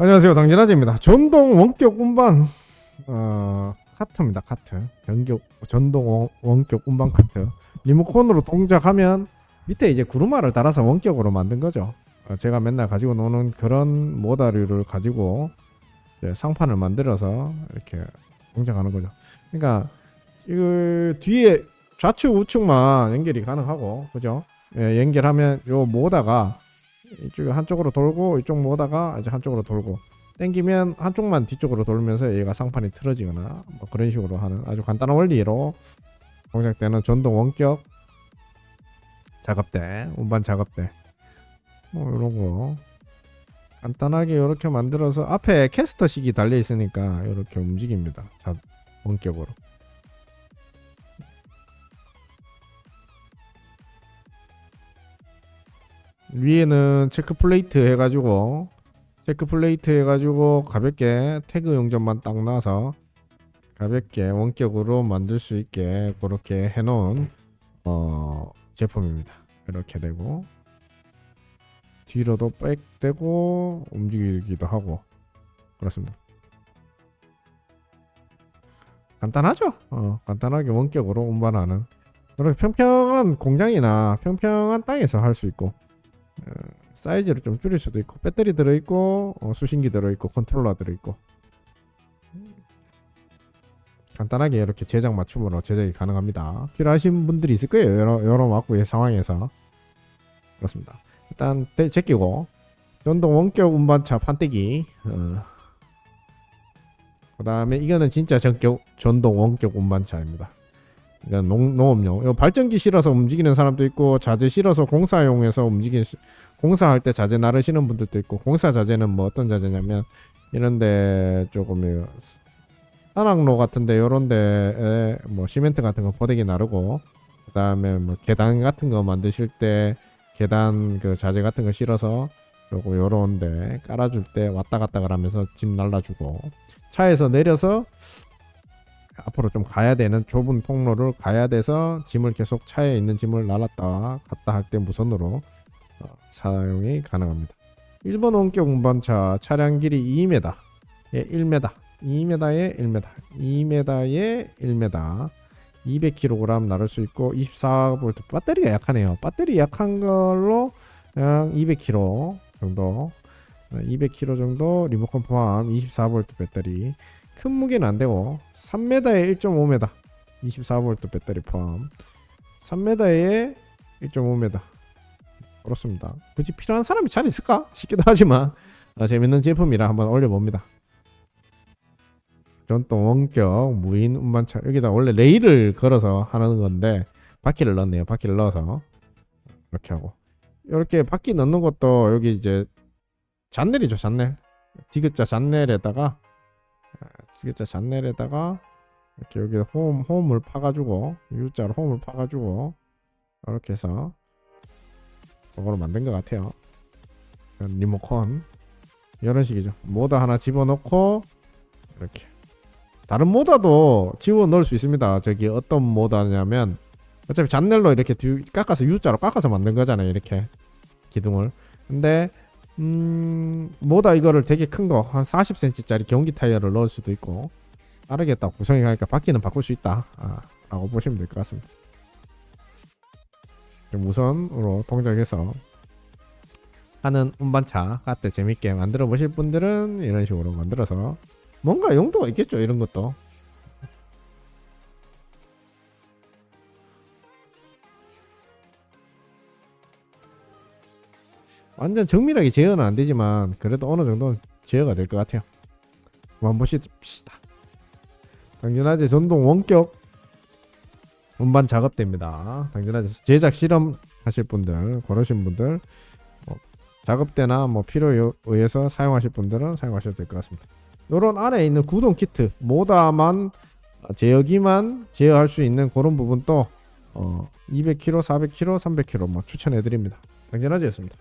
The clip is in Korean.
안녕하세요. 당진아재입니다. 전동 원격 운반 어, 카트입니다. 카트. 변격 전동 원, 원격 운반 카트. 리모컨으로 동작하면 밑에 이제 구루마를 달아서 원격으로 만든 거죠. 어, 제가 맨날 가지고 노는 그런 모다류를 가지고 상판을 만들어서 이렇게 동작하는 거죠. 그러니까 이 뒤에 좌측 우측만 연결이 가능하고 그죠? 예, 연결하면 요 모다가 이쪽에 한쪽으로 돌고 이쪽 모다가 이제 한쪽으로 돌고 땡기면 한쪽만 뒤쪽으로 돌면서 얘가 상판이 틀어지거나 뭐 그런 식으로 하는 아주 간단한 원리로 동작되는 전동 원격 작업대 운반 작업대. 뭐 이런 거 간단하게 이렇게 만들어서 앞에 캐스터식이 달려 있으니까 이렇게 움직입니다. 자 원격으로 위에는 체크 플레이트 해가지고 체크 플레이트 해가지고 가볍게 태그 용접만 딱 놔서 가볍게 원격으로 만들 수 있게 그렇게 해놓은 어, 제품입니다. 이렇게 되고 뒤로도 백 되고 움직이기도 하고 그렇습니다. 간단하죠? 어, 간단하게 원격으로 운반하는 이렇게 평평한 공장이나 평평한 땅에서 할 수 있고 어, 사이즈를 좀 줄일 수도 있고 배터리 들어있고 어, 수신기 들어있고 컨트롤러 들어있고. 간단하게 이렇게 제작 맞춤으로 제작이 가능합니다. 필요하신 분들이 있을 거예요. 여러, 여러 막구의 상황에서. 그렇습니다. 일단 대, 제끼고 전동 원격 운반차 판때기 어. 그 다음에 이거는 진짜 전격 전동 원격 운반차입니다. 이건 농, 농업용. 발전기 실어서 움직이는 사람도 있고 자재 실어서 공사용해서 움직이는 시- 공사할 때 자재 나르시는 분들도 있고 공사 자재는 뭐 어떤 자재냐면 이런데 조금 이 산악로 같은데 요런데 뭐 시멘트 같은 거 포대기 나르고 그 다음에 뭐 계단 같은 거 만드실 때 계단 그 자재 같은 거 실어서 요거 요런데 깔아줄 때 왔다 갔다 하면서 짐 날라주고 차에서 내려서 앞으로 좀 가야 되는 좁은 통로를 가야 돼서 짐을 계속 차에 있는 짐을 날랐다 갔다 할 때 무선으로 어, 사용이 가능합니다. 1번 원격 운반차 차량 길이 2m, 예, 1m, 2m에 1m, 2m에 1m, 200kg 나를 수 있고 24V 배터리가 약하네요. 배터리 약한 걸로 그냥 200kg 정도, 200kg 정도 리모컨 포함 24V 배터리. 큰 무게는 안 되고 3m에 1.5m 24V 배터리 포함 3m에 1.5m 그렇습니다. 굳이 필요한 사람이 잘 있을까 싶기도 하지만 어, 재밌는 제품이라 한번 올려봅니다. 전동 원격 무인 운반차. 여기다 원래 레일을 걸어서 하는 건데 바퀴를 넣었네요. 바퀴를 넣어서. 이렇게 하고. 이렇게 바퀴 넣는 것도 여기 이제 잔넬이죠 잔넬. 디귿자 잔넬에다가 지게차 잔넬에다가 이렇게 여기 홈 홈을 파가지고 U자로 홈을 파가지고 이렇게 해서 저거로 만든 것 같아요. 리모컨 이런 식이죠. 모다 하나 집어넣고 이렇게 다른 모다도 집어 넣을 수 있습니다. 저기 어떤 모다냐면 어차피 잔넬로 이렇게 뒤 깎아서 U자로 깎아서 만든 거잖아요. 이렇게 기둥을. 근데 음, 뭐다 이거를 되게 큰 거 한 40cm짜리 경기 타이어를 넣을 수도 있고 빠르게 딱 구성이 가니까 바퀴는 바꿀 수 있다 아, 라고 보시면 될 것 같습니다 무선으로 동작해서 하는 운반차 같은 재밌게 만들어 보실 분들은 이런 식으로 만들어서 뭔가 용도가 있겠죠 이런 것도 완전 정밀하게 제어는 안 되지만 그래도 어느 정도는 제어가 될 것 같아요. 한번 보십시다. 당진아재 전동 원격 운반 작업대입니다. 당진아재 제작 실험 하실 분들, 그러신 분들 뭐 작업대나 뭐 필요에 의해서 사용하실 분들은 사용하셔도 될 것 같습니다. 요런 안에 있는 구동 키트 모다만 제어기만 제어할 수 있는 그런 부분도 어 200kg, 400kg, 300kg 뭐 추천해 드립니다. 당진아재였습니다.